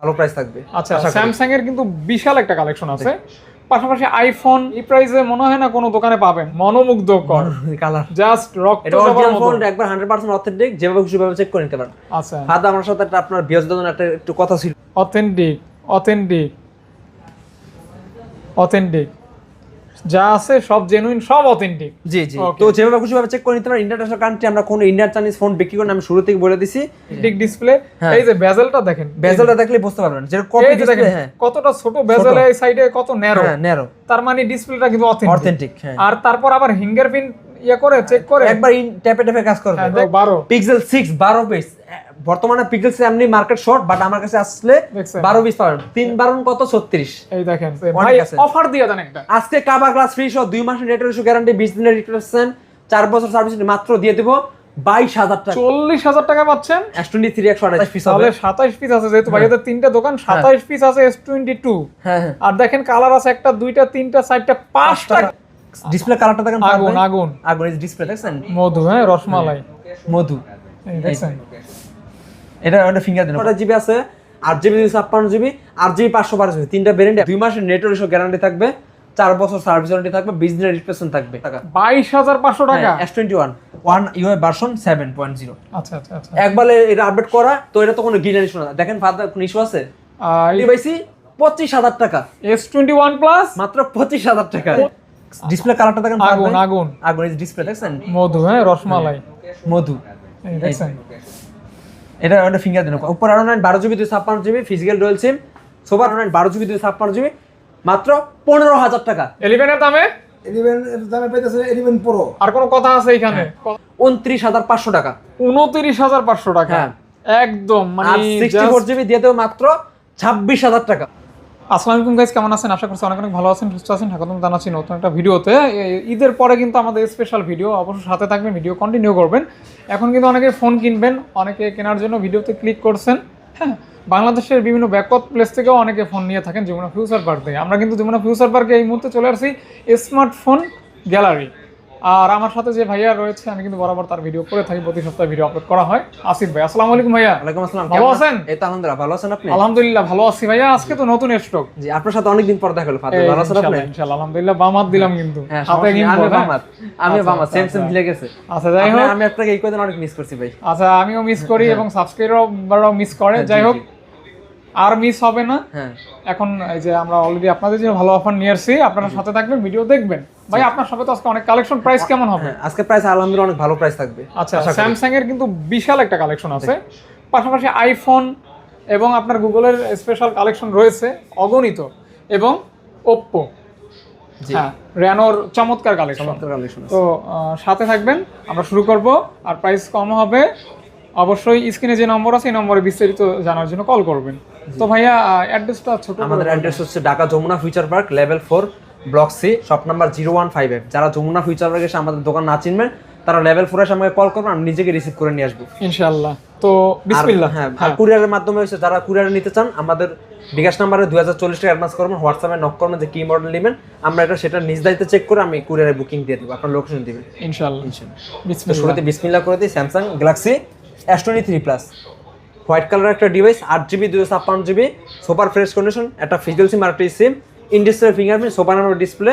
ভালো প্রাইস থাকবে। আচ্ছা স্যামসাং এর কিন্তু বিশাল একটা কালেকশন আছে। পাশাপাশি আইফোন এই প্রাইসে মনে হয় না কোনো দোকানে পাবেন। মনোমুগ্ধকর। কালার জাস্ট রক এটা অরিজিনাল ফোন একবার 100% অথেন্টিক যেভাবে খুশি ভাবে চেক করে নিতে পারেন আচ্ছা আমার সাথে একটা আপনার একটা একটু কথা ছিল। অথেন্টিক অথেন্টিক অথেন্টিক যা আছে সব জেনুইন সব অথেন্টিক জি জি। তো যেভাবে খুশি ভাবে চেক করে নিতে পারেন ইন্টারন্যাশনাল কান্ট্রি আমরা কোন ইন্ডিয়ান চাইনিজ ফোন বিক্রি করি আমি শুরু থেকে বলে দিছি। ঠিক ডিসপ্লে হ্যাঁ। এই যে বেজেলটা দেখেন। বেজেলটা দেখলে বুঝতে পারবেন যে কত ডিসপ্লে হ্যাঁ। কতটা ছোট বেজেল এই সাইডে কত ন্যারো হ্যাঁ ন্যারো তার মানে ডিসপ্লেটা কিন্তু অথেন্টিক অথেন্টিক হ্যাঁ। আর তারপর আবার ফিঙ্গারপ্রিন্ট ইয়ে করে চেক করে। একবার ট্যাপে ট্যাপে কাজ করবে। হ্যাঁ, দেখ, বারো। পিক্সেল 6 12 পিস বর্তমানে পিক্সেল এমনি মার্কেট শর্ট বাট আমার কাছে আসলে দেখছেন? 12 পিস পাবেন। তিন বারণ কত? 36 এই দেখেন ভাই অফার দিয়ে দেন একটা। আজকে কাবার গ্লাস ফ্রি সহ দুই মাসের নেটের ইস্যু গ্যারান্টি 20 দিনের রিপ্লেসমেন্ট 4 বছর সার্ভিস মাত্র দিয়ে দেব 22000 টাকা। চল্লিশ হাজার টাকা পাচ্ছেন? S23 128 পিস হবে। সাতাইশ পিস আছে যেহেতু ভাইয়াদের তিনটা দোকান সাতাইশ পিস আছে এস টোয়েন্টি টু হ্যাঁ হ্যাঁ। আর দেখেন কালার আছে একটা দুইটা তিনটা চারটা পাঁচটা। ডিসপ্লে কালারটা দেখেন আগুন আগুন। আগুন এই ডিসপ্লে দেখছেন? মধু হ্যাঁ রসমালাই। মধু। দেখছেন? এটা একটা ফিঙ্গার দিন ওটা জিবি আছে? আট জিবি দুইশো ছাপ্পান্ন জিবি আট জিবি পাঁচশো বারো জিবি তিনটা ভেরিয়েন্ট দুই মাসের ইস্যু গ্যারান্টি থাকবে চার বছর সার্ভিস ওয়ারেন্টি থাকবে বিশ দিনের রিপ্লেসমেন্ট থাকবে বাইশ হাজার পাঁচশো টাকা? S twenty one one U I version seven point zero আচ্ছা আচ্ছা আচ্ছা। একবারে এটা আপডেট করা তো এটা তো কোনো ইস্যু না। দেখেন ফাদার কোনো ইস্যু আছে? ডিভাইসি পঁচিশ হাজার টাকা। এস টোয়েন্টি ওয়ান প্লাস মাত্র পঁচিশ হাজার টাকা। ডিসপ্লে কালারটা দেখেন আগুন আগুন। আগুন এই ডিসপ্লে দেখছেন? মধু হ্যাঁ রসমালাই। মধু। এই দেখছেন? এটা একটা ফিঙ্গার দিন উপর আরও নাইন বারো জিবি দুই ছাপ্পান্ন জিবি ফিজিক্যাল ডুয়েল সিম সোবার নাইন বারো জিবি দুই ছাপ্পান্ন জিবি মাত্র পনেরো হাজার টাকা। এলিভেনের দামে? এলিভেন এর দামে এলিভেন প্রো আর কোনো কথা আছে এখানে? উনত্রিশ হাজার পাঁচশো টাকা। উনত্রিশ হাজার পাঁচশো টাকা। হ্যাঁ। একদম মানে সিক্সটি ফোর জিবি দিয়ে দেবো মাত্র ছাব্বিশ হাজার টাকা। আসসালামু আলাইকুম গাইস কেমন আছেন? আশা করছি অনেক অনেক ভালো আছেন, সুস্থ আছেন। স্বাগতম জানাচ্ছি নতুন একটা ভিডিওতে। ঈদের পরে কিন্তু আমাদের স্পেশাল ভিডিও অবশ্যই সাথে থাকবেন ভিডিও কন্টিনিউ করবেন। এখন কিন্তু অনেকে ফোন কিনবেন, অনেকে কেনার জন্য ভিডিওতে ক্লিক করছেন হ্যাঁ। বাংলাদেশের বিভিন্ন ব্যাকওয়ার্ড প্লেস থেকেও অনেকে ফোন নিয়ে থাকেন যমুনা ফিউচার পার্ক থেকে আমরা কিন্তু যমুনা ফিউচার পার্কে এই মুহূর্তে চলে আসছি স্মার্টফোন গ্যালারি আর আমার সাথে যে ভাইয়া রয়েছে আমি কিন্তু বরাবর তার ভিডিও করে থাকি প্রতি সপ্তাহে ভিডিও আপলোড করা হয়। আসিফ ভাই আসসালামু আলাইকুম ভাইয়া। ওয়ালাইকুম আসসালাম ভালো আছেন? এই তো আলহামদুলিল্লাহ ভালো আছেন আপনি? আলহামদুলিল্লাহ ভালো আছি ভাইয়া। আজকে তো নতুন স্টক। জি আপনার সাথে অনেকদিন পর দেখা হলো ফাদার ভালো আছেন আপনি? ইনশাআল্লাহ, আলহামদুলিল্লাহ বামাত দিলাম কিন্তু। হ্যাঁ হাতে কিন্তু, হ্যাঁ? বামাত আচ্ছা, বামাত সেম সেম আচ্ছা। গেছে। আচ্ছা যাই হোক। আমি আপনাকে এই কদিন অনেক মিস করছি ভাই। আচ্ছা আমিও মিস করি এবং সাবস্ক্রাইবাররাও মিস করে। যাই হোক আর মিস হবে না। হ্যাঁ। এখন এই যে আমরা অলরেডি আপনাদের জন্য ভালো অফার নিয়ে আসছি। আপনারা সাথে থাকবেন ভিডিও দেখবেন। ভাই আপনার সাথে তো আজকে অনেক কালেকশন প্রাইস কেমন হবে? হ্যাঁ আজকে প্রাইস আলহামদুলিল্লাহ অনেক ভালো প্রাইস থাকবে। আচ্ছা স্যামসাং এর কিন্তু বিশাল একটা কালেকশন আছে। পাশাপাশি আইফোন এবং আপনার গুগলের স্পেশাল কালেকশন রয়েছে অগণিত। এবং ওপ্পো। হ্যাঁ র্যানোর চমৎকার কালেকশন তো সাথে থাকবেন আমরা শুরু করব। আর প্রাইস কম হবে অবশ্যই স্ক্রিনে যে নম্বর আছে এই নম্বরে বিস্তারিত জানার জন্য কল করবেন। তো ভাইয়া অ্যাড্রেসটা ছোট আমাদের অ্যাড্রেস হচ্ছে Dhaka Jamuna future park level four block C shop number zero one five F যারা যমুনা ফিউচার পার্কে এসে আমাদের দোকান না চিনবেন তারা লেভেল ফোর এসে আমাকে কল করবেন আমি নিজেকে রিসিভ করে নিয়ে আসব। ইনশাল্লাহ তো বিসমিল্লাহ। হ্যাঁ আর কুরিয়ারের মাধ্যমে হচ্ছে যারা কুরিয়ারে নিতে চান আমাদের বিকাশ নাম্বারে দুই হাজার চল্লিশ টাকা অ্যাডভান্স করবেন হোয়াটসঅ্যাপে নক করবেন যে কি মডেল নেবেন আমরা এটা সেটা নিজ দায়িত্বে চেক করে আমি কুরিয়ারে বুকিং দিয়ে দেবো আপনার লোকেশন দিবেন। ইনশাল্লাহ বিসমিল্লাহ। শুরুতে বিসমিল্লা করে দিই Samsung Galaxy twenty three plus white colour একটা ডিভাইস আট জিবি দুশো ছাপ্পান্ন জিবি সুপার ফ্রেশ কন্ডিশন একটা ফিজিক্যাল সিম আর একটা sim in display fingerprint super display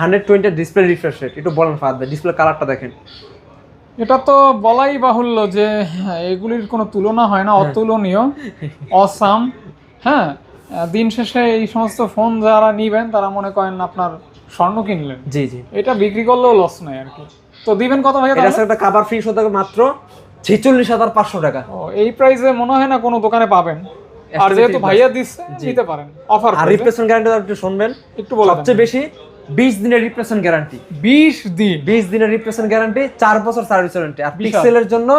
hundred twenty display refresh rate একটু বলেন ফাদ ডিসপ্লে কালারটা দেখেন। এটা তো বলাই বাহুল্য যে হ্যাঁ, এগুলির কোনো তুলনা হয় না অতুলনীয় অসাম হ্যাঁ দিন শেষে এই সমস্ত ফোন যারা নিবেন তারা মনে করেন আপনার স্বর্ণ কিনলেন। জি জি। এটা বিক্রি করলেও লস নাই আর কি। তো দিবেন কত ভাইয়া এটা একটা কাবার ফ্রি হতে মাত্র। ছেচল্লিশ হাজার পাঁচশো টাকা। এই প্রাইসে মনে হয় না কোনো দোকানে পাবেন। আর যেহেতু ভাইয়া দিচ্ছে নিতে পারেন অফার আর রিপ্লেসমেন্ট গ্যারান্টি একটু শুনবেন। একটু বলা সবচেয়ে বেশি বিশ দিনের রিপ্লেসমেন্ট গ্যারান্টি বিশ দিন। বিশ দিনের রিপ্লেসমেন্ট গ্যারান্টি চার বছর সার্ভিস ওয়ারেন্টি আর পিক্সেলের জন্য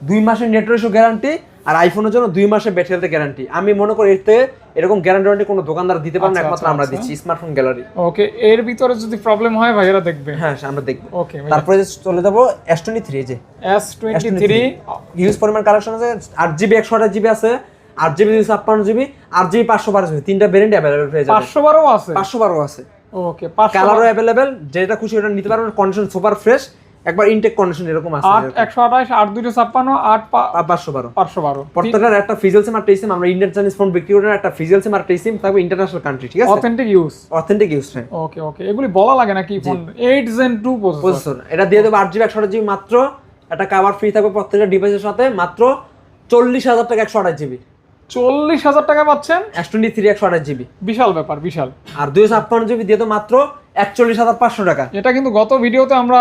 দুই মাসের নেটওয়ার্ক গ্যারান্টি আর আইফোনের জন্য দুই মাসের ব্যাটারি হেলথ গ্যারান্টি আমি মনে করি এতে এরকম গ্যারান্টি কোনো দোকানদার দিতে পারেন আচ্ছা, একমাত্র আচ্ছা, আমরা আচ্ছা। দিচ্ছি স্মার্টফোন গ্যালারি ওকে এর ভিতরে যদি প্রবলেম হয় ভাইয়েরা দেখবে। হ্যাঁ আমরা দেখব। ওকে তারপরে চলে যাব এস টোয়েন্টি থ্রি যে। এস টোয়েন্টি থ্রি হিউজ পরিমাণ কালেকশন আছে আট জিবি একশো আঠাশ জিবি আছে আট জিবি দুশো ছাপ্পান্ন জিবি আট জিবি পাঁচশো বারো জিবি তিনটা ভেরিয়েন্ট অ্যাভেলেবেল হয়ে যাবে। পাঁচশো বারো আছে? পাঁচশো বারো আছে। ওকে কালারও অ্যাভেলেবেল যেটা খুশি ওটা নিতে পারবেন কন্ডিশন সুপার ফ্রেশ একবার ইনটেক কন্ডিশন এরকম আছে আট একশো আঠাশ আট দুইশো ছাপ্পান্ন আট পা- পাঁচশো বারো। পাঁচশো বারো। প্রত্যেকটার একটা ফিজিক্যাল সিম আর টেসিম আমরা ইন্ডিয়ান চাইনিজ ফোন বিক্রি করি একটা ফিজিক্যাল সিম আর টেসিম থাকবে ইন্টারন্যাশনাল কান্ট্রি ঠিক আছে? অথেন্টিক ইউজ অথেন্টিক ইউজ হ্যাঁ। ওকে ওকে এগুলি বলা লাগে নাকি phone eight gen two processor processor এটা দিয়ে দেবো আট জিবি একশো আঠাশ জিবি মাত্র। একটা কভার ফ্রি থাকবে প্রত্যেকটা ডিভাইসের সাথে। মাত্র চল্লিশ হাজার টাকা একশো আঠাশ জিবি চল্লিশ হাজার টাকা পাচ্ছেন? এস টোয়েন্টি থ্রি একশো আঠাশ জিবি। বিশাল ব্যাপার বিশাল। আর দুইশো ছাপ্পান্ন জিবি দিয়ে তো মাত্র একচল্লিশ হাজার পাঁচশো টাকা। এটা কিন্তু গত ভিডিওতে আমরা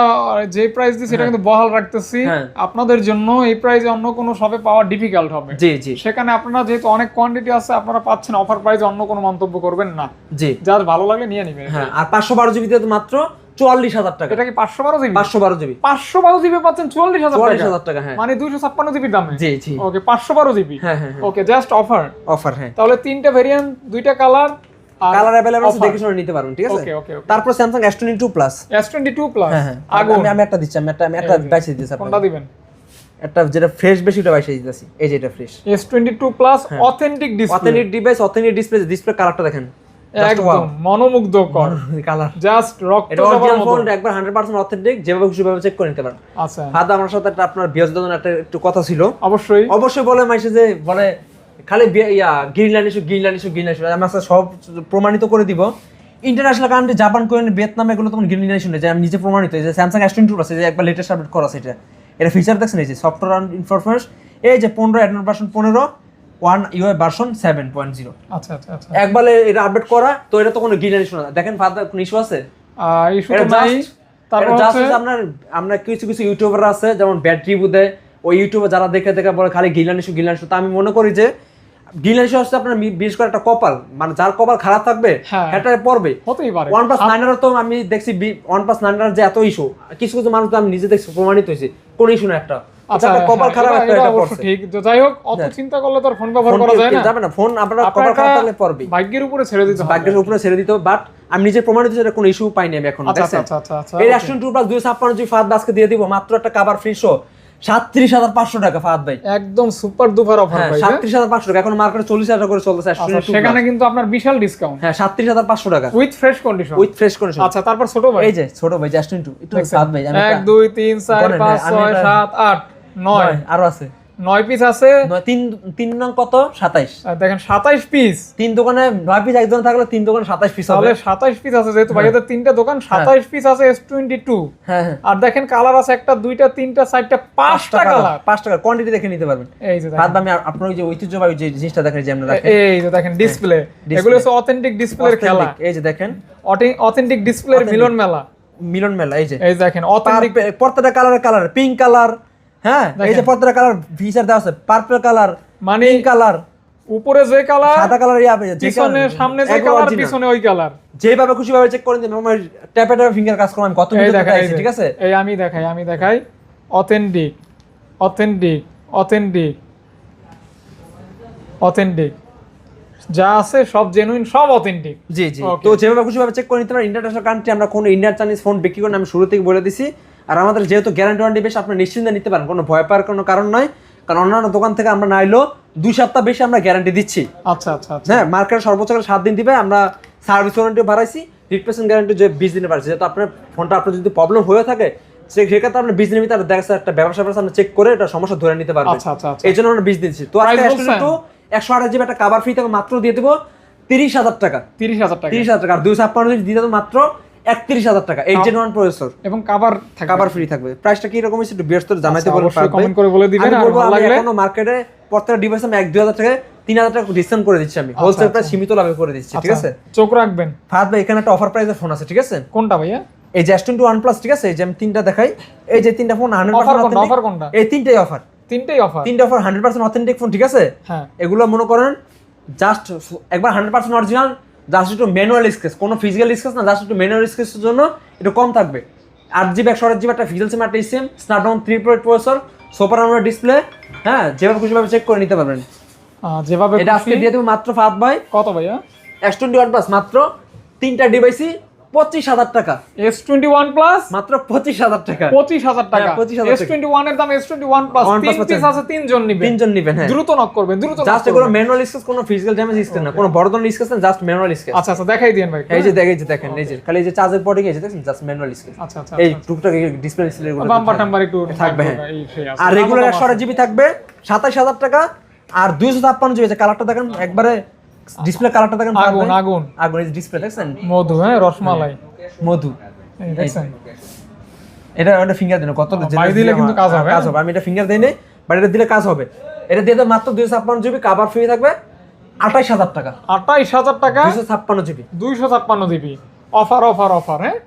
যে প্রাইস দিই সেটা কিন্তু বহাল রাখতেছি। হ্যাঁ। আপনাদের জন্য এই প্রাইসে অন্য কোনো শপে পাওয়া ডিফিকাল্ট হবে। জি জি। সেখানে আপনারা যেহেতু অনেক কোয়ান্টিটি আছে আপনারা পাচ্ছেন অফার প্রাইসে অন্য কোনো মন্তব্য করবেন না। জি। যার ভালো লাগলে নিয়ে নিবেন। হ্যাঁ আর পাঁচশো বারো জিবি দিয়ে তো মাত্র চুয়াল্লিশ হাজার টাকা। এটা কি পাঁচশো বারো জিবি? পাঁচশো বারো জিবি। পাঁচশো বারো জিবি পাচ্ছেন চুয়াল্লিশ হাজার চুয়াল্লিশ হাজার টাকা হ্যাঁ। মানে দুইশো ছাপ্পান্ন জিবির দামে? জি জি। ওকে পাঁচশো বারো জিবি? হ্যাঁ হ্যাঁ ওকে জাস্ট অফার অফার হ্যাঁ। তাহলে তিনটা ভেরিয়েন্ট দুইটা কালার কালার অ্যাভেলেবল আছে দেখে শুনে নিতে পারবেন ঠিক আছে? তারপর Samsung S twenty two plus S twenty two plus হ্যাঁ হ্যাঁ। আগুন। আমি একটা দিচ্ছি আমি একটা আমি একটা বাইশে দিচ্ছি কোনটা দিবেন? একটা যেটা ফ্রেশ বেশি ওটা বাইশে দিতেছি এই যে এটা fresh S twenty two plus হ্যাঁ। Authentic display authentic device authentic display display কালারটা দেখেন। একদম মনোমুগ্ধকর। কালার জাস্ট রক্ত অরিজিনাল ফোন একবার 100% অথেন্টিক যেভাবে খুশি ভাবে চেক করে নিতে পারেন। আচ্ছা হাত আমার সাথে একটা আপনার বিয়াজদান একটা একটু কথা ছিল। অবশ্যই। অবশ্যই বলে মাইসে যে বলে খালি ইয়া Greenland issue Greenland issue Greenland issue আমি সব প্রমাণিত করে দিব। International country Japan Korean Vietnam এগুলো তখন যে আমি নিজে প্রমাণিত। যে স্যামসাং এস টোয়েন্টি আছে যে একবার লেটেস্ট আপডেট করা আছে এটা। এটা ফিচার দেখছেন এই যে সফটওয়্যার ইনফরমেশন এই যে পনেরো অ্যাডভান্স ভার্সন পনেরো। One U I version seven point zero আচ্ছা আচ্ছা আচ্ছা। একবার এটা আপডেট করা তো এটা তো কোনো গ্রিনল্যান্ড ইস্যু না। দেখেন ফাদার কোনো ইস্যু আছে? ইস্যু তো নাই। তারপর আপনার আমরা কিছু কিছু ইউটিউবার আছে যেমন ব্যাড রিভিউ ওই ইউটিউবে যারা দেখে দেখে বলে খালি গিলান ইস্যু গিলান ইস্যু তা আমি মনে করি যে গিলান ইস্যু হচ্ছে আপনার বিশেষ করে একটা কপাল। মানে যার কপাল খারাপ থাকবে হ্যাঁ। সেটা পড়বে। হতেই পারে। ওয়ান প্লাস নাইনের তো আমি দেখছি ওয়ান প্লাস নাইনের যে এত ইস্যু কিছু কিছু মানুষ তো আমি নিজে দেখছি প্রমাণিত হয়েছে। কোন ইস্যু না একটা। আচ্ছা কপাল হ্যাঁ, খারাপ একটা এটা এটা পড়ছে ঠিক। যাই হোক অত চিন্তা করলে তো আর ফোন ব্যবহার করা যায় না। যাবে না ফোন আপনার আপনার কপাল খারাপ থাকলে পড়বে। ভাগ্যের উপরে ছেড়ে দিতে হবে। ভাগ্যের উপরে ছেড়ে দিতে বাট আমি নিজে প্রমাণিত যে এটা কোনো ইস্যু পাইনি আমি এখন আচ্ছা দেখছেন? আচ্ছা এই রেস্টুরেন্ট টু প্লাস দুই ছাপ্পান্ন জি ফাহাদ আজকে দিয়ে দিব মাত্র একটা কাবার ফ্রি শো সাতত্রিশ হাজার পাঁচশো টাকা ফাহাদ ভাই। একদম সুপার দুপার অফার হ্যাঁ ভাই হ্যাঁ? সাতত্রিশ হাজার পাঁচশো টাকা এখন মার্কেটে চল্লিশ হাজার করে চলতেছে সেখানে কিন্তু আপনার বিশাল ডিসকাউন্ট হ্যাঁ সাতত্রিশ হাজার পাঁচশো টাকা। With fresh condition with fresh condition আচ্ছা তারপর ছোট ভাই। এই যে ছোট ভাই জাস্টিন টু একটু? ফাহাদ ভাই এক দুই তিন চার পাঁচ হ্যাঁ, ছয় সাত আট। নয়। আরও আছে। নয় পিস আছে। তিন তিন নং কত? সাতাইশ। দেখেন সাতাইশ পিস তিন দোকানে নয় পিস একজন থাকলে তিন দোকানে সাতাইশ পিস হবে। সাতাইশ পিস আছে যেহেতু ভাইয়াদের তিনটা দোকান সাতাইশ পিস আছে এস টোয়েন্টি টু হ্যাঁ হ্যাঁ। আর দেখেন কালার আছে একটা দুইটা তিনটা চারটা পাঁচটা কালার। পাঁচ টাকা কোয়ান্টিটি দেখে নিতে পারবেন। এই যে ভাই আমি আর- আপনার ওই যে ঐতিহ্যবাহী যে জিনিসটা দেখেন যে আমরা এই যে দেখেন ডিসপ্লে এগুলো হচ্ছে অথেন্টিক ডিসপ্লের খেলা। এই যে দেখেন। অথেন্টিক ডিসপ্লের মিলন মেলা। মিলন মেলা এই যে। এই দেখেন অথেন্টিক প্রত্যেকটা কালার কালার। Pink colour. হ্যাঁ এই যে প্রত্যেকটা কালার ফিচার দেওয়া আছে পার্পল কালার মানে কালার উপরে যে কালার সাদা কালার ইয়া যে পিছনে সামনে যে কালার পিছনে ওই কালার যেভাবে খুশি ভাবে চেক করে দিন আমার ট্যাপে ট্যাপে ফিঙ্গার কাজ করলাম কত মিনিট দেখাইছি ঠিক আছে? এই আমি দেখাই আমি দেখাই। অথেন্টিক অথেন্টিক অথেন্টিক অথেন্টিক যা আছে সব জেনুইন সব অথেন্টিক জি জি. তো যেভাবে খুশি ভাবে চেক করে নিতে পারেন ইন্টারন্যাশনাল কান্ট্রি আমরা কোনো ইন্ডিয়ান চাইনিজ ফোন বিক্রি করি আমি শুরু থেকে বলে দিছি আর আমাদের যেহেতু গ্যারান্টি ওয়ারেন্টি বেশ আপনি নিশ্চিন্তে নিতে পারেন। কোনো ভয় পাওয়ার কোনো কারণ নয়। কারণ অন্যান্য দোকান থেকে আমরা নাইলেও দুই সপ্তাহ বেশি আমরা গ্যারান্টি দিচ্ছি। আচ্ছা আচ্ছা আচ্ছা। হ্যাঁ মার্কেট সর্বোচ্চ সাত দিন দিবে আমরা সার্ভিস ওয়ারেন্টি বাড়াইছি। রিপ্লেসমেন্ট গ্যারান্টি যে বিশ দিনে বাড়ছে যেহেতু আপনার ফোনটা আপনার যদি প্রবলেম হয়ে থাকে সেক্ষেত্রে আপনার বিশ দিনের ভিতরে দেখা একটা ব্যবসা ব্যবসা আমরা চেক করে এটা সমস্যা ধরে নিতে পারবেন। আচ্ছা, আচ্ছা। এই জন্য আমরা বিশ দিচ্ছি। তো? তো একশো আঠাশ জিবি একটা কাবার ফ্রি মাত্র দিয়ে দেবো তিরিশ হাজার টাকা। তিরিশ হাজার টাকা। তিরিশ হাজার টাকা। আর দুই ছাপ্পান্ন দিয়ে মাত্র একত্রিশ হাজার টাকা। এইট জেন ওয়ান প্রসেসর এবং কাভার ফ্রি থাকবে। প্রাইসটা কি রকম একটু বৃহস্পতি জানাইতে আচ্ছা, comment করে বলে দিবেন, আর বলব আমি লাগলে- এখনও মার্কেটে প্রত্যেকটা ডিভাইস আমি এক দুই হাজার টাকা তিন হাজার টাকা ডিসকাউন্ট করে দিচ্ছি আমি। হোলসেল প্রাইস সীমিত লাভে করে দিচ্ছি ঠিক আচ্ছা, আছে? চোখ রাখবেন। ফাহাদ ভাই এখানে একটা অফার প্রাইসের ফোন আছে ঠিক আছে? কোনটা ভাইয়া? এই যে S22 OnePlus ঠিক আছে? এই যে আমি তিনটা দেখাই। এই যে তিনটা ফোন 100% Offer কোনটা? authentic। Offer কোনটা? এই তিনটাই অফার তিনটেই অফার তিনটা অফার 100% অথেন্টিক ফোন ঠিক আছে? হ্যাঁ। এগুলো মনে করেন জাস্ট একবার 100% অরিজিনাল জাস্ট একটু ম্যানুয়াল স্কেচ কোনো ফিজিক্যাল স্কেচ না জাস্ট একটু ম্যানুয়াল স্কেচের জন্য একটু কম থাকবে। আট জিবি একশো আট জিবি একটা ফিজিক্যাল সিম একটা sim Snapdragon three point processor super আমরা ডিসপ্লে হ্যাঁ যেভাবে খুশি ভাবে চেক করে নিতে পারবেন। যেভাবে এটা আজকে দিয়ে দেবো মাত্র ফাহাদ ভাই কত ভাইয়া? এক্স টোয়েন্টি ওয়ান প্লাস মাত্র তিনটা ডিভাইসই পঁচিশ হাজার টাকা। এস টোয়েন্টি ওয়ান প্লাস মাত্র পঁচিশ হাজার টাকা। পঁচিশ হাজার টাকা। হ্যাঁ, 25,000 এস টোয়েন্টি ওয়ানের দাম S twenty one plus One তিন পিস আছে তিনজন নিবে। তিনজন নিবেন হ্যাঁ। দ্রুত নক করবেন দ্রুত জাস্ট কোনো ম্যানুয়াল স্কেচ কোনো ফিজিক্যাল ড্যামেজ স্কেচ না কোনো বড় ধরনের স্কেচ না জাস্ট ম্যানুয়াল স্কেচ আচ্ছা আচ্ছা দেখাই দিন ভাই। এই যে দেখেন এই যে দেখেন এই যে খালি এই যে চার্জের পরে গিয়ে দেখছেন? জাস্ট ম্যানুয়াল স্কেচ আচ্ছা আচ্ছা এই টুকটাক ডিসপ্লে ডিসপ্লে গুলো বাম্পার টাম্বার একটু থাকবে, হ্যাঁ। আর রেগুলার দামও একশো কম আট জিবি থাকবে সাতাশ হাজার টাকা আর দুইশো ছাপ্পান্ন জিবি যে কালারটা দেখেন একবারে ডিসপ্লে কালারটা দেখেন আগুন আগুন। আগুন ডিসপ্লে দেখছেন? মধু হ্যাঁ রসমালাই। মধু। দেখছেন? এটা ওটা ফিঙ্গার দিন কত দিলে কিন্তু কাজ হবে, কাজ হবে। আমি এটা ফিঙ্গার দিই বাট এটা দিলে কাজ হবে। এটা দিয়ে মাত্র দুইশো ছাপ্পান্ন জিবি কাভার ফ্রি থাকবে আঠাইশ হাজার টাকা। আঠাইশ হাজার টাকা? দুইশো ছাপ্পান্ন জিবি দুইশো ছাপ্পান্ন জিবি অফার অফার অফার হ্যাঁ?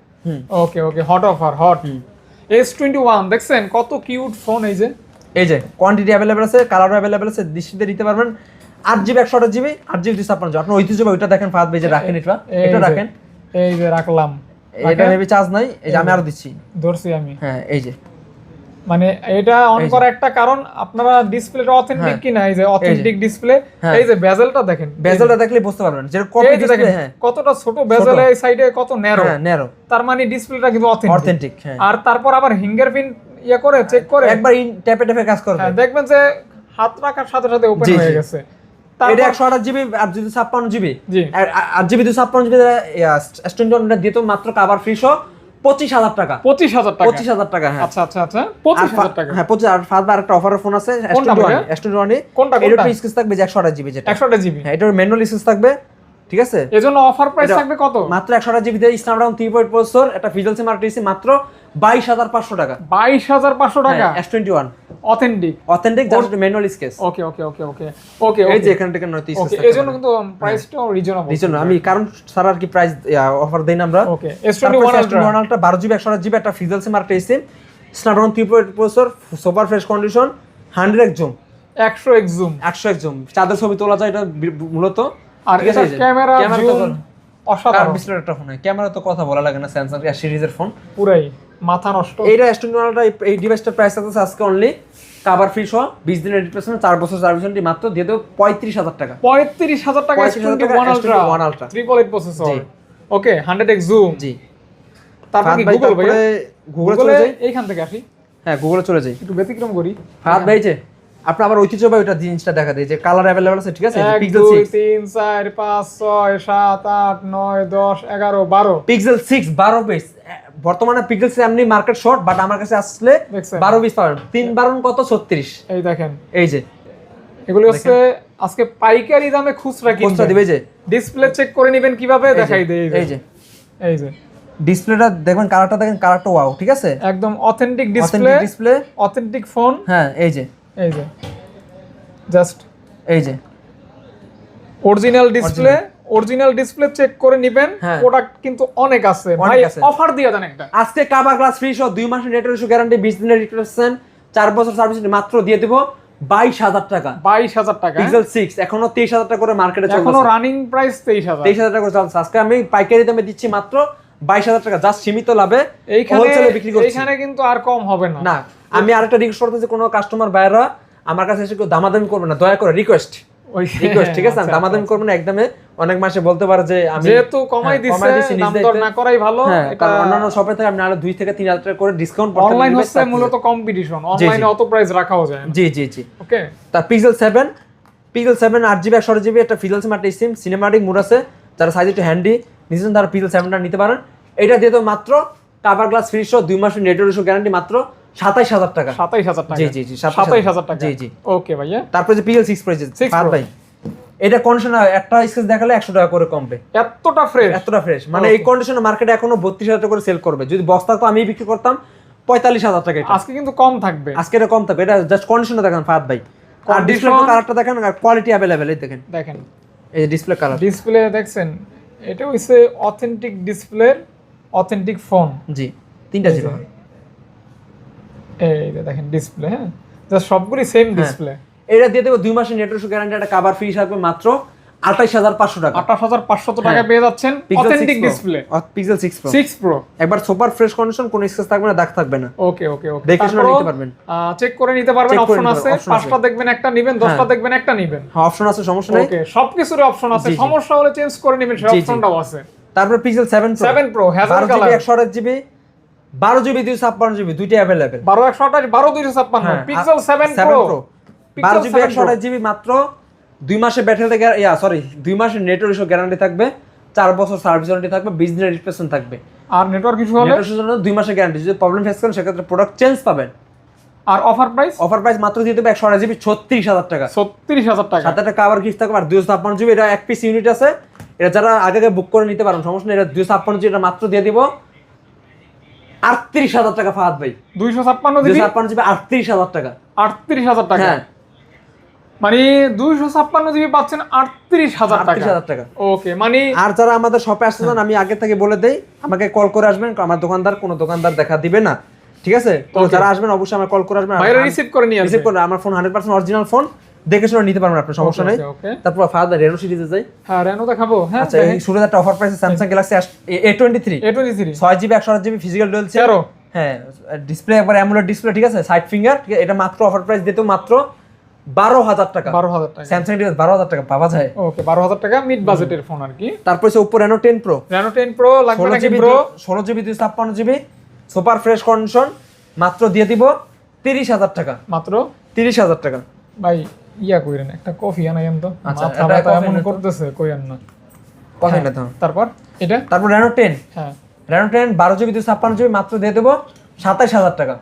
Okay okay hot offer hot S twenty one দেখছেন? কত কিউট ফোন এই যে। এই যে কোয়ান্টিটি অ্যাভেলেবেল আছে কালারও অ্যাভেলেবেল আছে দৃষ্টিতে দিতে পারবেন। আট জিবি একশো আঠাশ জিবি আট জিবি আপনার ঐতিহ্য ওইটা দেখেন ফাহাদ ভাই যে রাখেন এটা। এটা রাখেন। এই যে রাখলাম। এটা মেবি চার্জ নাই এই যে আমি আরও দিচ্ছি। ধরছি আমি। হ্যাঁ এই যে। মানে এটা অন একটা কারণ আপনারা ডিসপ্লেটা অথেন্টিক হ্যাঁ। কিনা এই যে অথেন্টিক ডিসপ্লে হ্যাঁ। এই যে বেজেলটা দেখেন। বেজেলটা দেখলে বুঝতে পারবেন যে যে দেখেন হ্যাঁ। কতটা ছোট বেজেল এই সাইডে কত ন্যারো হ্যাঁ ন্যারো তার মানে ডিসপ্লেটা কিন্তু অথেন্টিক অথেন্টিক হ্যাঁ। আর তারপর আবার ফিঙ্গারপ্রিন্ট ইয়ে করে চেক করে। একবার ইন ট্যাপে ট্যাপে কাজ করবে। হ্যাঁ, দেখবেন যে হাত রাখার সাথে সাথে ওপেন হয়ে গেছে। এটা তারপর একশো আঠাশ জিবি আর যদি ছাপ্পান্ন জিবি। আট জিবি দুশো ছাপ্পান্ন জিবি স্টুডেন্ট দিত মাত্র কাবার ফ্রি সহ পঁচিশ হাজার টাকা। পঁচিশ হাজার টাকা। পঁচিশ হাজার টাকা হ্যাঁ। আচ্ছা আচ্ছা আচ্ছা। পঁচিশ হাজার টাকা। হ্যাঁ পঁচিশ আর ফার্স্ট একটা অফারের ফোন আছে কোনটা কোনটা? থাকবে? যে একশো আঠাশ জিবি যেটা। জিবি। হ্যাঁ এটার ম্যানুয়াল স্কেচ থাকবে। ঠিক আছে? এজন্য অফার প্রাইস থাকবে কত? মাত্র একশো আঠাশ GB Snapdragon three point processor একটা ফিজেল সিম আর টিসি মাত্র বাইশ হাজার পাঁচশো টাকা। বাইশ হাজার পাঁচশো টাকা? S twenty one authentic authentic just manual scratch okay okay okay okay okay এই যে এখান থেকে নয়তো ওকে স্কেচ এজন্য কিন্তু প্রাইসটাও রিজনেবল জন্য আমি কারণ ছাড়া আর কি প্রাইস অফার দেই না আমরা। Okay S twenty one one ultra বারো জিবি একশো আঠাশ জিবি একটা ফিজেল সিম আর একটা sim Snapdragon three point processor super fresh condition hundred zoom একশো এক জুম একশো এক জুম চাঁদের ছবি তোলা যায় এটা মূলত। আর এটা ক্যামেরা জুম অসাধারণ। বিশাল একটা ফোন ক্যামেরা তো কথা বলা লাগে না স্যামসাং সিরিজের ফোন পুরাই মাথা নষ্ট। এইটা স্টুডেন্টটা এই ডিভাইসটার প্রাইস আছে আজকে অনলি কাভার ফ্রি সহ বিশ দিনের রিপ্লেসমেন্ট চার বছর সার্ভিস ওয়ারেন্টি মাত্র দিয়ে দেবো পঁয়ত্রিশ হাজার টাকা। পঁয়ত্রিশ হাজার টাকা 35,000 টাকা one ultra triple eight processor okay hundred X zoom জি। তারপর গুগল ভাই গুগলে চলে যাই। এইখান থেকে আসি। হ্যাঁ গুগলে চলে যাই। একটু ব্যতিক্রম করি। ফাহাদ ভাই যে আপনি আবার ঐতিহ্যবাহী ওটা জিনিসটা দেখা দেয় যে কালার অ্যাভেলেবল আছে ঠিক আছে? পিক্সেল দুই সিক্স তিন চার পাঁচ ছয় সাত আট নয় দশ এগারো বারো। পিক্সেল সিক্স বারো পিস বর্তমানে পিক্সেল এমনি মার্কেট শর্ট বাট আমার কাছে আসলে দেখছেন? বারো পিস পাবেন। তিন বারো কত? ছত্রিশ। এই দেখেন। এই যে। এগুলি হচ্ছে আজকে পাইকারি দামে খুচরা কিনবেন। দিবে যে। ডিসপ্লে চেক করে নেবেন কীভাবে? দেখাই দেই এই যে। এই যে। ডিসপ্লেটা দেখবেন কালারটা দেখেন কালারটা ওয়াও ঠিক আছে? একদম authentic display authentic display authentic phone হ্যাঁ এই যে। এই যে জাস্ট এই যে। Original display original display check করে নেবেন হ্যাঁ। প্রোডাক্ট কিন্তু অনেক আছে। ভাই অফার দিয়ে দেন একটা। আজকে কাবার গ্লাস ফ্রি সহ দুই মাসের ইস্যু গ্যারান্টি বিশ দিনের রিপ্লেসমেন্ট চার বছর সার্ভিস মাত্র দিয়ে দেবো বাইশ হাজার টাকা। বাইশ হাজার টাকা হ্যাঁ? পিক্সেল সিক্স এখনও তেইশ হাজার টাকা করে মার্কেটে চলছে এখনও রানিং প্রাইস তেইশ হাজার। তেইশ হাজার টাকা করে চলছে। আজকে আমি পাইকারি দামে দিচ্ছি মাত্র বাইশ হাজার টাকা জাস্ট সীমিত লাভে। এইখানে বিক্রি করছি। এইখানে কিন্তু আর কম হবে না। না আমি আরেকটা রিকোয়েস্ট করতেছি কোনো কাস্টমার বাইরা আমার কাছে এসে কেউ দামাদামি করবে না দয়া করে রিকোয়েস্ট রিকোয়েস্ট ঠিক আছে? আচ্ছা, দামাদামি করবে না একদমে অনেক মাসে বলতে পারে যে আমি যেহেতু কমাই হ্যাঁ, দাম দর না করাই ভালো হ্যাঁ কারণ অন্যান্য শপে থেকে আপনি আরও থেকে তিন হাজার টাকা করে ডিসকাউন্ট অনলাইন হচ্ছে মূলত কম্পিটিশন অনলাইনে অত প্রাইস রাখাও যায় জি জি জি। ওকে তার পিক্সেল সেভেন পিক্সেল সেভেন আট জিবি একশো জিবি একটা ফিজেল সিম একটা সিম মুড আছে যারা সাইজ একটু হ্যান্ডি নিজের তারা পিক্সেল নিতে পারেন। এটা দিয়ে তো মাত্র কাভার গ্লাস ফ্রি সহ দুই মাসের নেটওয়ার্ক গ্যারান্টি মাত্র সাতাইশ হাজার টাকা। সাতাইশ হাজার টাকা। জি, জি, জি, সাতাইশ হাজার টাকা। জি, জি। ওকে ভাইয়া। তারপরে যে পিক্সেল সিক্স প্রাইস ভাই এটা কন্ডিশন একটা স্কেচ দেখালে একশো টাকা করে কমবে। এতটা ফ্রেশ এতটা ফ্রেশ মানে এই কন্ডিশনে মার্কেটে এখনও বত্রিশ হাজার টাকা করে সেল করবে। যদি বস্তা তো আমি বিক্রি করতাম পঁয়তাল্লিশ হাজার টাকা আজকে কিন্তু কম থাকবে। আজকে এটা কম থাকবে। এটা জাস্ট কন্ডিশনে দেখেন ফাহাদ ভাই। আর ডিসপ্লে কালারটা দেখেন আর কোয়ালিটি অ্যাভেলেবেল এই দেখেন। দেখেন। এই ডিসপ্লে কালার ডিসপ্লে দেখছেন এটা হইছে অথেন্টিক ডিসপ্লের অথেন্টিক ফোন জি তিনটা জিরো এই যে দেখেন ডিসপ্লে হ্যাঁ? জাস্ট সবগুলি সেম ডিসপ্লে এটা দিয়ে দেবো দুই মাসের নেটওয়ার্ক গ্যারান্টি একটা কাভার ফ্রি হিসাবে মাত্র আঠাইশ হাজার পাঁচশো টাকা। আঠাশ হাজার পাঁচশো টাকা হ্যাঁ। পেয়ে যাচ্ছেন authentic display Pixel six pro six pro একবার সুপার ফ্রেশ কন্ডিশন কোনো স্কেচ থাকবে না দাগ থাকবে না। ওকে ওকে ওকে দেখে শুনে নিতে পারবেন। চেক করে নিতে পারবেন অপশন আছে। পাঁচটা দেখবেন একটা নিবেন দশটা দেখবেন একটা নিবেন। হ্যাঁ অপশন আছে সমস্যা নেই। ওকে সবকিছুর অপশন আছে। সমস্যা হলে চেঞ্জ করে নেবেন সেই। অপশনটাও আছে। তারপর পিক্সেল সেভেন 7 Pro, hazel বারো জিবি color। একশো আঠাশ জিবি বারো জিবি দুইশো ছাপ্পান্ন জিবি দুইটাই অ্যাভেলেবেল বারো একশো আঠাশ বারো দুইশো ছাপ্পান্ন হ্যাঁ, পিক্সেল সেভেন প্রো বারো জিবি একশো আঠাশ জিবি মাত্র। দুই মাসের ব্যাটারি ইয়া সরি দুই মাসের নেটওয়ার্ক গ্যারান্টি থাকবে। চার বছর সার্ভিস ওয়ারেন্টি থাকবে দিনের রিপ্লেসমেন্ট থাকবে। আর নেটওয়ার্ক ইস্যু হলে? নেটওয়ার্কের জন্য দুই মাসের গ্যারান্টি যদি প্রবলেম ফেস করেন সেক্ষেত্রে প্রোডাক্ট চেঞ্জ পাবেন। আর অফার প্রাইস অফার প্রাইস মাত্র দিয়ে দেবে একশো আঠাশ জিবি ছত্রিশ হাজার টাকা। ছত্রিশ হাজার টাকা। সাথে একটা কাভার থাকবে আর দুশো ছাপ্পান্ন জিবি এটা এক পিস ইউনিট আছে। এটা যারা আগে আগে বুক করে নিতে পারেন সমস্যা নেই এটা দুশো ছাপ্পান্ন জিবি এটা মাত্র দিয়ে দিব। আটত্রিশ হাজার টাকা ফাহাদ ভাই। দুইশো ছাপ্পান্ন ছাপ্পান্ন জিবি আটত্রিশ হাজার টাকা। আটত্রিশ হাজার টাকা? হ্যাঁ। মানে দুইশো ছাপ্পান্ন জিবি পাচ্ছেন আটত্রিশ হাজার আটত্রিশ হাজার টাকা। ওকে মানে আর যারা আমাদের শপে আসতে চান আমি আগে থেকে বলে দেই আমাকে কল করে আসবেন আমার দোকানদার কোনো দোকানদার দেখা দিবে না। ঠিক আছে? তো যারা আসবেন অবশ্যই আমার কল করে আসবেন। রিসিভ করে নিয়ে রিসিভ করে আমার phone hundred percent original phone দেখে শুনে নিতে পারবেন আপনার সমস্যা নেই. তারপর ফাদার রেনো সিরিজে যাই। হ্যাঁ রেনো দেখাবো হ্যাঁ আচ্ছা এই শুরুতে একটা অফার প্রাইসে Samsung Galaxy A twenty three A twenty three ছয় জিবি একশো আট জিবি ফিজিক্যাল ডুয়েল তেরো। হ্যাঁ ডিসপ্লে একবার অ্যামুলেট ডিসপ্লে ঠিক আছে? সাইড ফিঙ্গার ঠিক আছে? এটা মাত্র অফার প্রাইস দিতে মাত্র বারো হাজার টাকা। বারো হাজার টাকা। স্যামসাং ডিভাইস বারো হাজার টাকা পাওয়া যায়। ওকে বারো হাজার টাকা মিড বাজেটের ফোন আর কি। তারপর হচ্ছে Oppo Reno ten pro Reno ten pro লাগবে নাকি জিবি প্রো ষোলো জিবি দুই ছাপ্পান্ন জিবি সুপার ফ্রেশ কন্ডিশন মাত্র দিয়ে দিব তিরিশ হাজার টাকা। মাত্র? তিরিশ হাজার টাকা। ভাই ইয়া কইরেন একটা কফি আনাইন তো। আচ্ছা, ব্যথা এমন। করতেছে কইয়েন না। কথা হ্যাঁ, না তো? তারপর? এটা? তারপর রেনো টেন হ্যাঁ। রেনো টেন বারো জিবি দুই ছাপ্পান্ন জিবি মাত্র দিয়ে দেবো সাতাইশ হাজার টাকা।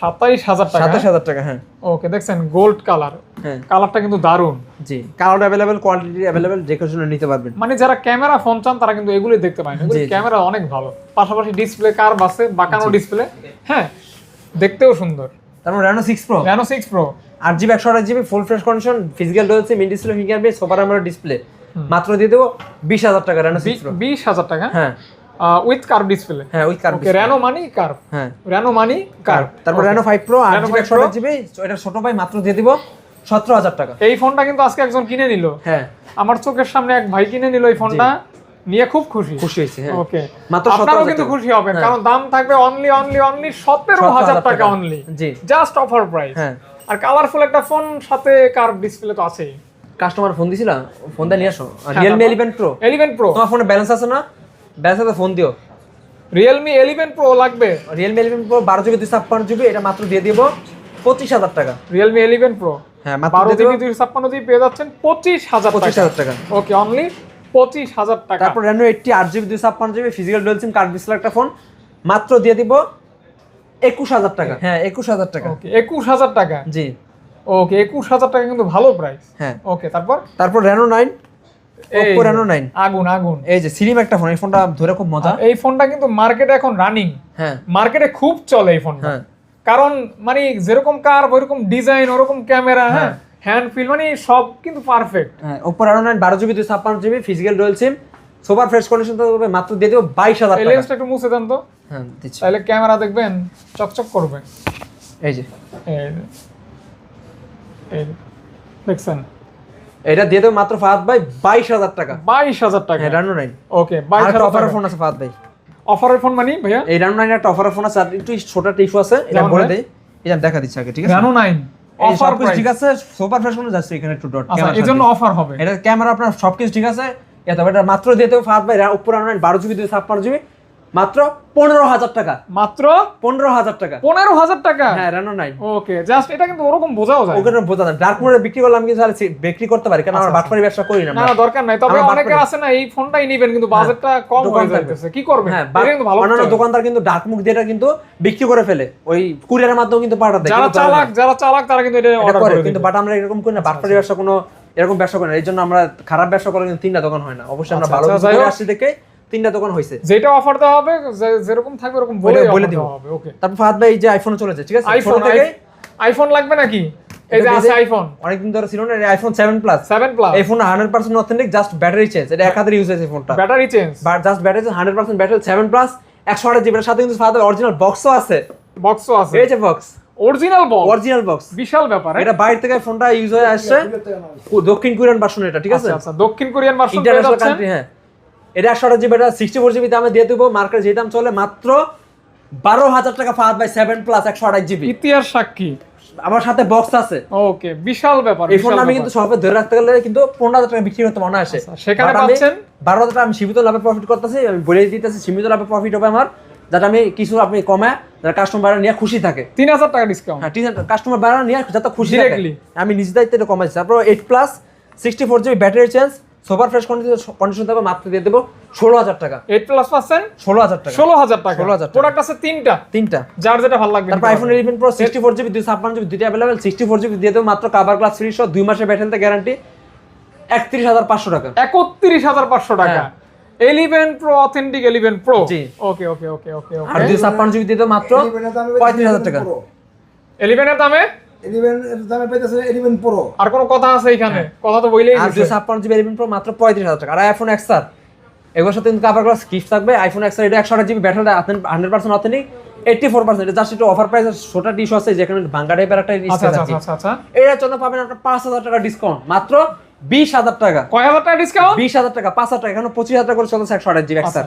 সাতাইশ হাজার টাকা সাতাইশ হাজার টাকা হ্যাঁ। ওকে দেখছেন গোল্ড কালার হ্যাঁ। কালারটা কিন্তু দারুণ। জি কালার অ্যাভেলেবেল কোয়ালিটি অ্যাভেলেবেল যে কোনো নিতে পারবেন। মানে যারা ক্যামেরা ফোন চান তারা কিন্তু এগুলি দেখতে পায়। ক্যামেরা অনেক ভালো। পাশাপাশি ডিসপ্লে কার আছে বাঁকানো ডিসপ্লে হ্যাঁ দেখতেও সুন্দর। তারপর Reno six pro Reno six pro আট জিবি একশো আট GB full fresh condition physical রয়েছে মিন ডিসপ্লে ফিঙ্গারপ্রিন্ট সুপার আমরা ডিসপ্লে মাত্র দিয়ে দেবো বিশ হাজার টাকা রেনো বিশ হাজার টাকা? হ্যাঁ। উইথ কার্ভ ডিসপ্লে হ্যাঁ ওই কার ওকে র্যানো মানি কার্ভ হ্যাঁ। র্যানো মানি কার্ভ তারপর রেনো ফাইভ প্রো আট Reno জিবি 5 একশো আট জিবি এটা ছোট ভাই মাত্র দিয়ে দিব সতেরো হাজার টাকা। এই ফোনটা কিন্তু আজকে একজন কিনে নিল। হ্যাঁ। আমার চোখের সামনে এক ভাই কিনে নিল এই ফোনটা নিয়ে খুব খুশি। খুশি হয়েছে হ্যাঁ। ওকে মাত্র আপনারাও কিন্তু খুশি হবেন হ্যাঁ। কারণ দাম থাকবে অনলি অনলি অনলি সতেরো হাজার 17,000 টাকা টাকা। অনলি জি। জাস্ট অফার প্রাইস হ্যাঁ। আর কালারফুল একটা ফোন সাথে কার ডিসপ্লে তো আছেই। কাস্টমার ফোন দিছিল? ফোন দিয়ে নিয়ে আসো। হ্যাঁ, রিয়েলমি তারপর? এলিভেন প্রো এলিভেন প্রো তোমার ফোনে ব্যালেন্স আছে না? ব্যালেন্স আছে ফোন দিও। রিয়েলমি এলিভেন প্রো লাগবে। রিয়েলমি এলিভেন প্রো বারো জিবি দুই ছাপ্পান্ন জিবি এটা মাত্র দিয়ে দিব পঁচিশ হাজার টাকা। রিয়েলমি এলিভেন প্রো হ্যাঁ মাত্র বারো দিয়ে দিব। জিবি দুই ছাপ্পান্ন জিবি পেয়ে যাচ্ছেন পঁচিশ হাজার পঁচিশ টাকা হাজার টাকা। ওকে অনলি পঁচিশ হাজার টাকা। তারপর রেনো এইটটি আট জিবি দুই ছাপ্পান্ন GB physical dual sim card display একটা ফোন মাত্র দিয়ে দিব একুশ হাজার টাকা। হ্যাঁ একুশ হাজার টাকা। ওকে একুশ হাজার টাকা? জি। ওকে একুশ হাজার টাকা কিন্তু ভালো প্রাইস হ্যাঁ। ওকে তারপর? তারপর Reno nine Oppo Reno nine আগুন আগুন। এই যে একটা ফোন এই ফোনটা ধরে খুব মজা। এই ফোনটা কিন্তু মার্কেটে এখন রানিং হ্যাঁ। মার্কেটে খুব চলে এই ফোনটা হ্যাঁ। কারণ মানে যেরকম কার ওইরকম ডিজাইন ওরকম ক্যামেরা হ্যাঁ হ্যান্ড ফিল মানে সব কিন্তু পারফেক্ট হ্যাঁ ওপো রেনো নাইন বারো জিবি দুই ছাপ্পান্ন GB physical dual sim super fresh condition থাকবে মাত্র দিয়ে দেবো বাইশ হাজার টাকা। লেন্সটা একটু মুছে দেন তো। হ্যাঁ দিচ্ছি। তাহলে ক্যামেরা দেখবেন চকচক করবে। এই যে। এই। দেখছেন? এটা দিয়ে দেবো মাত্র ফাহাদ ভাই বাইশ হাজার টাকা। বাইশ হাজার টাকা। রেনো নাইন ওকে বাইশ হাজার অফারের ফোন আছে ফাহাদ ভাই। অফারের ফোন মানে ভাইয়া? এই রেনো নাইন একটা অফারের ফোন আছে আর একটু ছোট একটা ইস্যু আছে এটা বলে দেই। এটা দেখা দিচ্ছি আগে ঠিক আছে? রেনো নাইন অফার ঠিক আছে সুপার ফ্রেশ যাচ্ছে এখানে একটু ডট আচ্ছা এই জন্য অফার হবে। এটা ক্যামেরা আপনার সবকিছু ঠিক আছে এটা মাত্র দিয়ে দেবো ফাহাদ ভাই উপর বারো জিবি দুই ছাপ্পান্ন জিবি। মাত্র পনেরো হাজার টাকা। মাত্র? পনেরো হাজার টাকা। পনেরো হাজার টাকা? হ্যাঁ রেনো নাইন ওকে জাস্ট এটা কিন্তু ওরকম বোঝাও যায় ওকে বোঝা যায় ডার্ক মোডে বিক্রি করলে আমি কিন্তু বিক্রি করতে পারি কারণ আচ্ছা, আমার বাটপারি ব্যবসা করি না দরকার নাই। তবে অনেকে আছে না এই ফোনটাই নিবেন কিন্তু বাজেটটা কম হয়ে। যাইতেছে। কি করবে হ্যাঁ কিন্তু ভালো অন্যান্য দোকানদার কিন্তু ডার্ক মুখ দিয়ে এটা কিন্তু বিক্রি করে ফেলে। ওই কুরিয়ারের মাধ্যমে কিন্তু পাঠাতে যারা চালাক যারা চালাক তারা কিন্তু এটা অর্ডার করে কিন্তু বাট আমরা এরকম করি না বাটপারি ব্যবসা কোনো এরকম ব্যবসা করি না। এই জন্য আমরা খারাপ ব্যবসা করে কিন্তু তিনটা দোকান হয় না। অবশ্যই আমরা আচ্ছা, ভালো আচ্ছা। আসছি দেখে তিনটা দোকান হয়েছে যেটা অফার দেওয়া হবে যেরকম থাকবে ওরকম বলে বলে- দিব। হবে ওকে তারপর ফাহাদ ভাই এই যে আইফোন চলেছে ঠিক আছে? আইফোন থেকে আইফোন লাগবে নাকি? এই যে আছে আইফোন অনেকদিন ধরে ছিল না iPhone seven plus seven plus এই phone hundred percent authentic just battery change এটা এক হাতের ইউজ হয়েছে ফোনটা battery change but just battery hundred percent battery seven plus একশো আট জিবির সাথে কিন্তু ফাহাদ অরিজিনাল বক্সও আছে। বক্সও আছে। এই যে box original box original box বিশাল ব্যাপার হ্যাঁ? এটা বাইরে থেকে ফোনটা ইউজ হয়ে আসছে। দক্ষিণ কোরিয়ান ভার্সন এটা ঠিক আছে? আচ্ছা আচ্ছা দক্ষিণ কোরিয়ান ভার্সন ইন্টারন্যাশনাল কান্ট্রি হ্যাঁ। এটা একশো জিবি এটা সিক্সটি ফোর জিবি দামে দিয়ে দেবো। মার্কেট যে দাম চলে মাত্র বারো হাজার টাকা ফাহাদ বাই সেভেন প্লাস একশো আঠাশ জিবি ইতিহাস সাক্ষী। আমার সাথে বক্স আছে। ওকে বিশাল ব্যাপার এই ফোন আমি কিন্তু শপে ধরে রাখতে গেলে কিন্তু পনেরো হাজার টাকা বিক্রি করতে মনে আসে। আচ্ছা, সেখানে পাচ্ছেন? বারো হাজার টাকা আমি সীমিত লাভে প্রফিট করতেছি আমি বলে দিতেছি সীমিত লাভে প্রফিট হবে আমার। যাতে আমি কিছু আপনি কমে যাতে কাস্টমার নিয়ে খুশি থাকে। তিন হাজার টাকা ডিসকাউন্ট হ্যাঁ কাস্টমার বাড়া নিয়ে যাতে খুশি থাকে। আমি নিজ দায়িত্বে এটা কমাইছি। তারপর eight plus sixty four GB battery change super fresh condition থাকবে মাত্র দিয়ে দেবো ষোলো হাজার টাকা। এইট প্লাস পাচ্ছেন? ষোলো হাজার টাকা। ষোলো হাজার টাকা। 16,000 টাকা। প্রোডাক্ট আছে তিনটা। তিনটা। যার যেটা ভালো লাগবে। তারপর iPhone eleven pro sixty four GB দুই ছাপ্পান্ন জিবি দুইটা অ্যাভেলেবেল সিক্সটি ফোর জিবি দিয়ে দেবো মাত্র কাবার গ্লাস ফ্রি সহ দুই মাসের ব্যাটারিতে গ্যারান্টি একত্রিশ হাজার পাঁচশো টাকা। একত্রিশ হাজার পাঁচশো টাকা। হ্যাঁ। Eleven pro authentic eleven pro জি। ওকে ওকে ওকে ওকে আর দুই ছাপ্পান্ন জিবি দিয়ে দেবো মাত্র পঁয়ত্রিশ হাজার টাকা। এলিভেনের দামে? ইলেভেন এর দামে পাইতেছে ইলেভেন প্রো আর কোনো কথা আছে এখানে? কথা তো বইলেই আর দিছে। দুই ছাপ্পান্ন জিবি ইলেভেন প্রো মাত্র পঁয়ত্রিশ হাজার টাকা। আর আইফোন এক্স আর এগুলোর সাথে কিন্তু কাবার গ্লাস গিফট থাকবে। আইফোন এক্স আর এটা একশো আট GB battery hundred percent authentic eighty four percent এটা জাস্ট একটু অফার প্রাইস ছোটা টিস্যু আছে যেখানে ভাঙ্গা টাইপের একটা আচ্ছা আচ্ছা আচ্ছা আচ্ছা এটার জন্য পাবেন আপনার পাঁচ হাজার টাকা ডিসকাউন্ট মাত্র বিশ হাজার টাকা। কয় হাজার টাকা ডিসকাউন্ট বিশ হাজার টাকা পাঁচ হাজার টাকা এখানে পঁচিশ হাজার টাকা করে চলছে একশো আট জিবি এক্স আর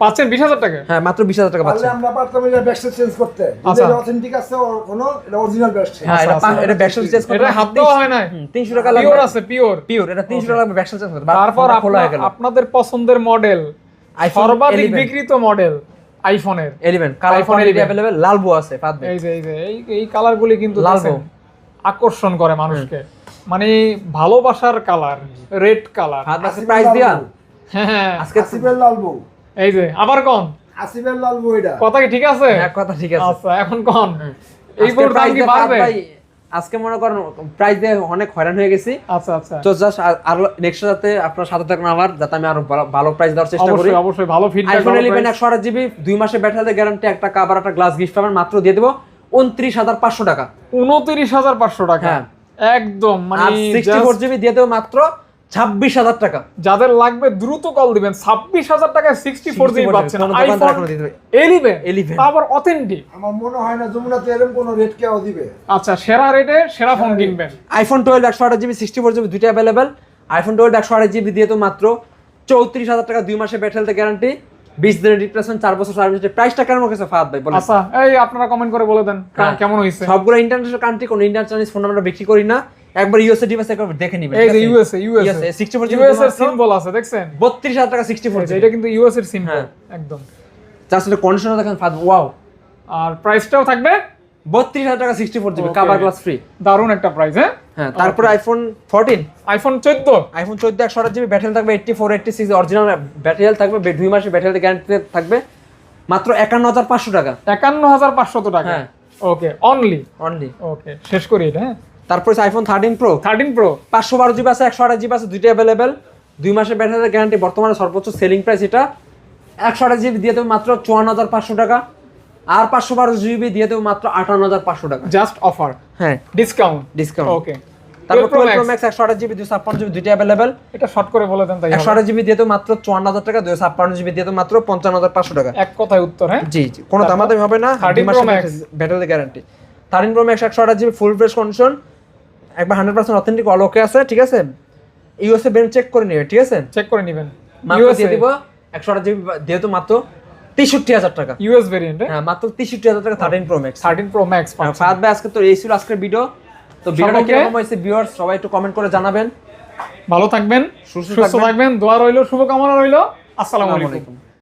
পাচ্ছেন বিশ হাজার টাকা? হ্যাঁ মাত্র বিশ হাজার টাকা পাচ্ছেন। আমরা পারতাম এটা ব্যাকসেট চেঞ্জ করতে। আচ্ছা। অথেন্টিক আছে ওর কোনো এটা অরিজিনাল ব্যাকসেট হ্যাঁ এটা আচ্ছা, এটা চেঞ্জ করতে এটা হাত দেওয়া হয় নাই। তিনশো টাকা পিওর আছে পিওর পিওর এটা তিনশো টাকা লাগবে চেঞ্জ করতে। তারপর আপনাদের পছন্দের মডেল সর্বাধিক বিক্রিত মডেল আইফোনের eleven colour iPhone quantity 11 available লাল বো আছে পাতবে এই যে এই যে এই কালারগুলি কিন্তু লাল আকর্ষণ করে মানুষকে। মানে ভালোবাসার কালার রেড কালার প্রাইস দিয়া হ্যাঁ। আজকে লাল বউ। এই যে আবার কোন? আসিফের লাল বউ এটা। কথা কি ঠিক আছে? এক কথা ঠিক আছে। আচ্ছা এখন কোন? এই দাম কি বাড়বে? আজকে মনে করেন প্রাইস দিয়ে অনেক হয়রান হয়ে গেছি। আচ্ছা আচ্ছা। তো জাস্ট আরও নেক্সট যাতে আপনার সাথে থাকুন আমার যাতে আমি আরও ভালো- প্রাইস দেওয়ার চেষ্টা করি। অবশ্যই অবশ্যই ভালো ফিডব্যাক আইফোন ইলেভেন একশো আট জিবি দুই মাসের ব্যাটারিতে গ্যারান্টি একটা কাবার একটা গ্লাস গিফট পাবেন মাত্র দিয়ে দেবো। উনত্রিশ হাজার পাঁচশো টাকা। উনত্রিশ হাজার পাঁচশো টাকা। হ্যাঁ। একদম মানে আর সিক্সটি ফোর just জিবি দিয়ে দেবো মাত্র ছাব্বিশ হাজার টাকা। যাদের লাগবে দ্রুত কল দিবেন ছাব্বিশ হাজার টাকায় সিক্সটি ফোর জিবি পাচ্ছেন কোনো আইফোন এখনও দিয়ে দেবে। এলিভেন 11 তারপর অথেন্টিক আমার মনে হয় না যমুনাতে এরকম কোনো রেট কেউ দিবে। আচ্ছা সেরা রেটে সেরা ফোন কিনবেন। আইফোন টুয়েলভ একশো আট জিবি সিক্সটি ফোর জিবি দুইটা অ্যাভেলেবেল আইফোন টুয়েলভ একশো আট জিবি দিয়ে তো মাত্র চৌত্রিশ হাজার টাকা দুই মাসের ব্যাটারিতে গ্যারান্টি বিশ দিনের রিপ্লেসমেন্ট চার বছর সার্ভিস প্রাইসটা কেমন কাছে ফাহাদ ভাই বলেন। আচ্ছা এই আপনারা কমেন্ট করে বলে দেন হ্যাঁ। কেমন হয়েছে? সবগুলো ইন্টারন্যাশনাল কান্ট্রি কোন ইন্টারন্যাশনাল ফোন আমরা বিক্রি করি না। একবার ইউএসএ ডিভাইস একবার দেখে নিবেন এই যে USA USA sixty four US এর সিম্বল আছে দেখছেন? বত্রিশ হাজার টাকা সিক্সটি ফোর এই যে এটা কিন্তু ইউএসএ এর সিম্বল হ্যাঁ। একদম। জাস্ট কন্ডিশনার দেখেন ফাহাদ ওয়াও আর প্রাইসটাও থাকবে? বত্রিশ হাজার টাকা sixty four GB. Cover glass free দারুণ একটা প্রাইস হ্যাঁ? হ্যাঁ তারপরে আইফোন ফোরটিন আইফোন চোদ্দ? আইফোন চোদ্দ একশো আট জিবি ব্যাটারি থাকবে eighty four eighty six original battery থাকবে দুই মাসের ব্যাটারি গ্যারান্টি থাকবে। মাত্র একান্ন হাজার পাঁচশো টাকা। একান্ন হাজার পাঁচশত টাকা? হ্যাঁ। ওকে অনলি অনলি ওকে শেষ করি এটা হ্যাঁ? তারপরে iPhone thirteen pro thirteen pro পাঁচশো বারো জিবি আছে একশো আঠাশ জিবি আছে দুইটা অ্যাভেলেবেল দুই মাসের ব্যাটারি গ্যারান্টি বর্তমানে সর্বোচ্চ সেলিং প্রাইস এটা। একশো আঠাশ জিবি দিয়ে দেবো মাত্র চুয়ান্ন হাজার পাঁচশো টাকা। আর পাঁচশো বারো জিবি দিয়ে দেবো মাত্র আটান্ন হাজার পাঁচশো টাকা। জাস্ট অফার হ্যাঁ। ডিসকাউন্ট ডিসকাউন্ট ওকে তারপর প্রো ম্যাক্স একশো আঠাশ জিবি দুশো ছাপ্পান্ন জিবি দুইটা অ্যাভেলেবেল এটা শর্ট করে বলে দেন তাই একশো আঠাশ জিবি দিয়ে তো মাত্র চুয়ান্ন হাজার টাকা দুশো ছাপ্পান্ন জিবি দিয়ে তো মাত্র পঞ্চান্ন হাজার পাঁচশো টাকা। এক কথায় উত্তর হ্যাঁ? জি জি। কোনো দামাদামি হবে না 13 Pro Max। Battery guarantee thirteen pro max একশো আঠাশ জিবি ফুল ফ্রেশ কন্ডিশন একবার hundred percent authentic all okay আছে ঠিক আছে? ইউএসএ চেক করে নিবে ঠিক আছে? চেক করে নেবেন। মাত্র দিয়ে দিব একশো আঠাশ জিবি দিয়ে তো মাত্র তেষট্টি হাজার টাকা। ইউএস ভেরিয়েন্ট হ্যাঁ মাত্র তেষট্টি হাজার টাকা thirteen pro max thirteen pro max Fahad ভাই আজকে তো এই ছিল আজকের ভিডিও তো ভিডিওটা কীরকম হয়েছে ভিউয়ার্স সবাই একটু কমেন্ট করে জানাবেন। ভালো থাকবেন সুস্থ থাকবেন। দোয়া রইল শুভকামনা রইল। আসসালামু আলাইকুম।